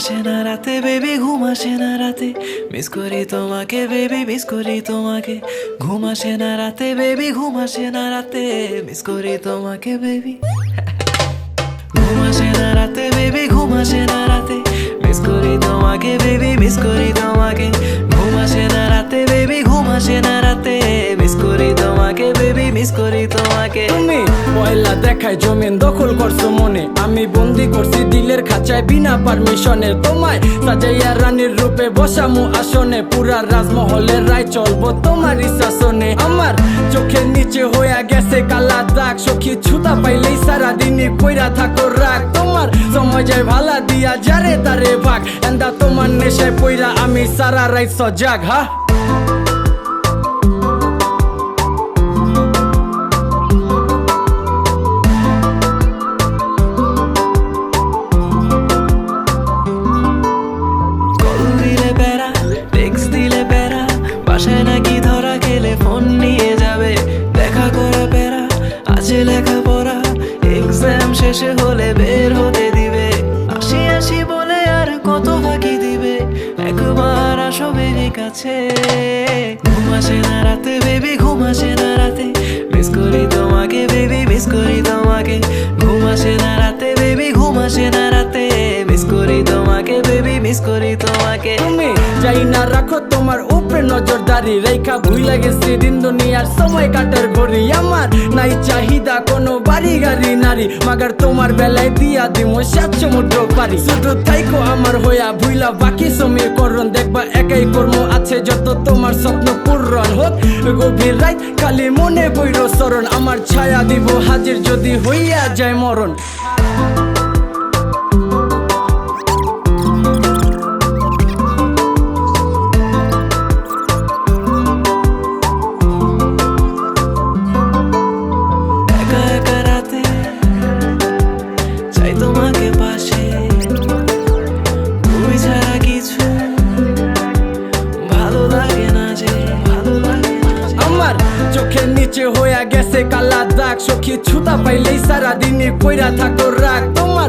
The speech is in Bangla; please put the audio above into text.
আসে না রাতে বেবি না রাতে মিস করি তোমাকে বেবি মিস করি তোমাকে ঘুম আসে না রাতে বেবি ঘুম আসে না রাতে মিস করি তোমাকে বেবি ঘুম আসে না রাতে বেবি ঘুম আসে না রাতে মিস করি তোমাকে বেবি মিস করি জমিন দখল করছ মনে। আমি বন্দি করছি দিলের খাঁচায় বিনা পারমিশনে তোমায় রানীর রূপে বসামু আসনে। পুরা রাজমহলের রায় চলবো তোমারই শাসনে। আমার চোখের নিচে হইয়া গেছে কালা দাগ। সখী ছুতা পাইলেই সারা দিনই কইরা থাকো রাগ। তোমার সময় যায় ভালা দিয়া যারে তারে ভাগ। এন্দা তোমার নেশায় পইরা আমি সারা রাইত সজাগ, হা? শেষে হলে বের হতে দিবে। আসি আসি বলে আর কত ফাঁকি দিবে। একবার আসো বেবি কাছে। ঘুম আসে না রাতে বেবি ঘুম আসে না রাতে। মিস করি তোমাকে বেবি মিস করি তোমাকে। ঘুম আসে না রাতে বেবি ঘুম আসে না রাতে। মিস করি তোমাকে বেবি মিস করি তোমাকে। তুমি যাই না রাখো তোমার উপরে নজরদারি রেখা। ভুই লাগেছে দিন দুনিয়ার সময় কাটার ঘড়ি। আমার নাই চাহিদা, কোনো গাড়ি নারী, মাগার তোমার বেলায় দিয়া দিমো সাত সমুদ্র পারি শুধু তাইকো আমার হইয়া ভুইলা বাকি সমীকরণ দেখবা একাই কর্ম আছে যত তোমার স্বপ্ন পূরণ হোক। গভীর রাত খালি মনে বৈর স্মরণ আমার ছায়া দিব হাজির যদি হইয়া যায় মরণ। কালা দাগ সখী ছুতা পাইলেই সারাদিনই কইরা থাকো রাগ। তোমার